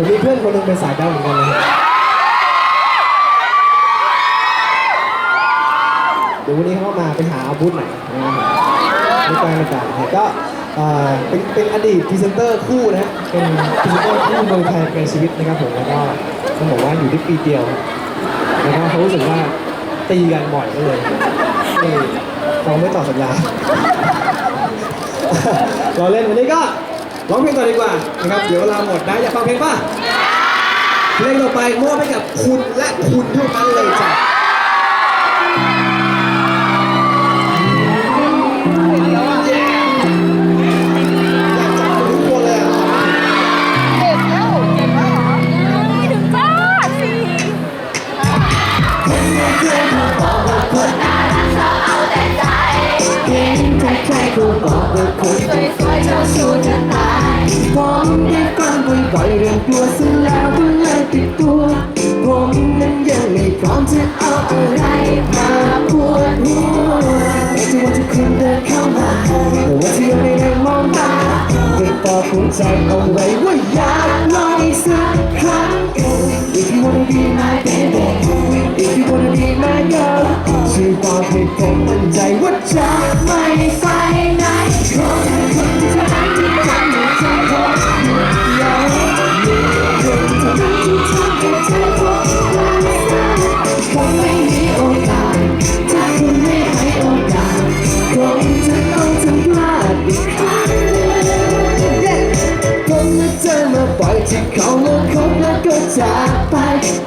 ผมมีเพื่อนคนหนึงเป็นสายแบ๊วเหมือนกันนะเดี๋ยววันนี้เขามาไปหาอาวุธหน่อยนะครับไม่ไกลไม่ไกลก็เอ่อเป็นเป็นอดีตพรีเซนเตอร์คู่นะฮะเป็นพรีเซนเตอร์คู่เมืองไทยเป็นชีวิตนะครับผมแล้วก็ต้องบอกว่าอยู่ที่ปีเดียว แล้วก็เขารู้สึกว่าตีกันบ่อยก็เลยนี่เขาไม่ต่อสัญญา เราเล่นวันนี้ก็ ร้องเพลงก่อนดีกว่านะครับ เดี๋ยวเวลาหมดนะ อยากฟังเพลงป่ะ เพลงต่อไปมอบให้กับคุณและคุณเท่านั้นเลยจ้ะ บ่อยๆเรื่องตัวซะแล้วก็เลยติดตัว ผมนั้นยังไม่พร้อมจะเอาอะไรมาปวดหัวแต่ที่วันที่คุณเดินเข้ามาแต่ว่าที่ยังไม่ได้มองตาเก็บบอกหัวใจเอาไว้ว่าอยากลองอีกสักครั้ง If you wanna be my baby If you wanna be my girl ช่วยบอกให้ผมมั่นใจว่าจะไม่ไปไหนขอแค่คนที่เท่า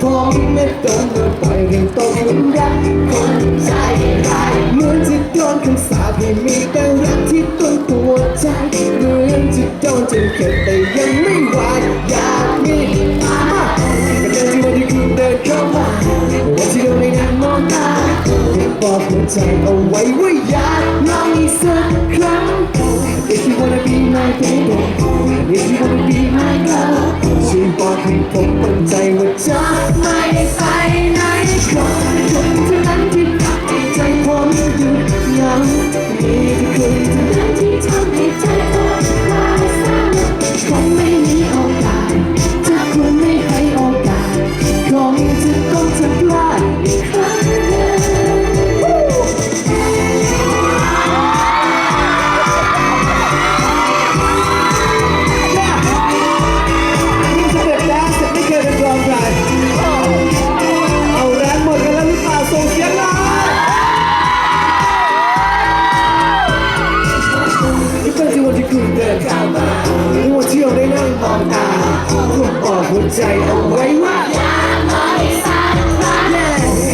ผมไม่โดนมาปล่อยเรื่องตกหลุมรักคนใจร้ายเหมือนจะโดนคำสาปให้มีแต่รักที่ต้นตัวใจเหมือนจะโดนจนเข็ดแต่ยังไม่ไหวอยากมีมาก็เดินที่วันที่คุณเดินเข้ามาวันที่เราไม่นั่งมองตาเก็บบอกหัวใจเอาไว้ว่ คุณบอกหัวใจเอาไว้ว่า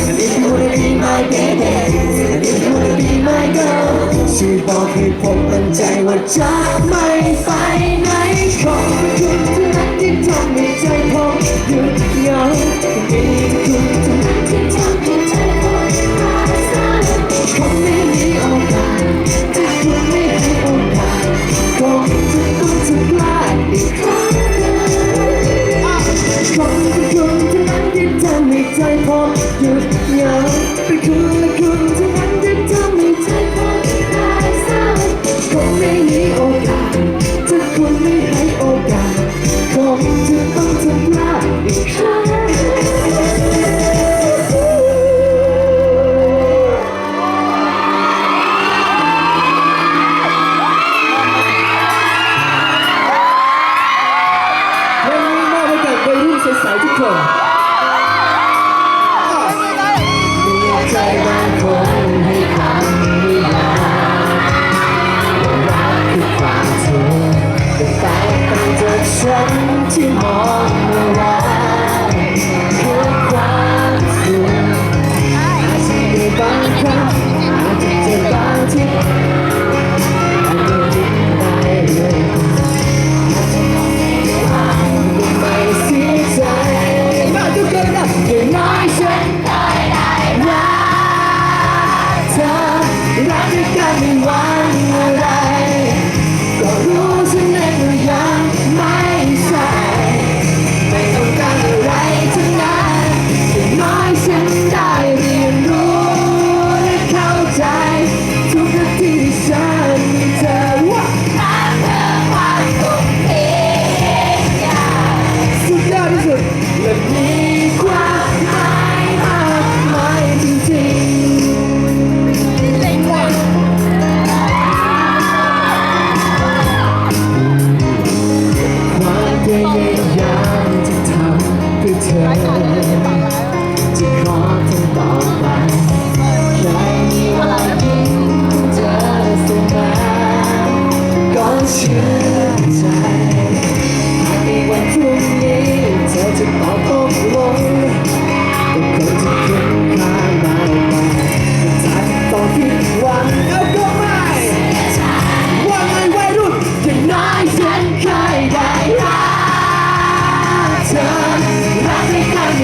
And if you wanna be my baby And if you wanna be my girl ช่วยบอกให้ผมมั่นใจว่าจะไม่ไปไหนขอเป็นคุณท่านั้นที่ทำให้ใจผมหยุดยั้งมีแต่คุณท่านั้นที่ทำให้ใจผมลายสั่นคงไม่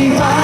Levi.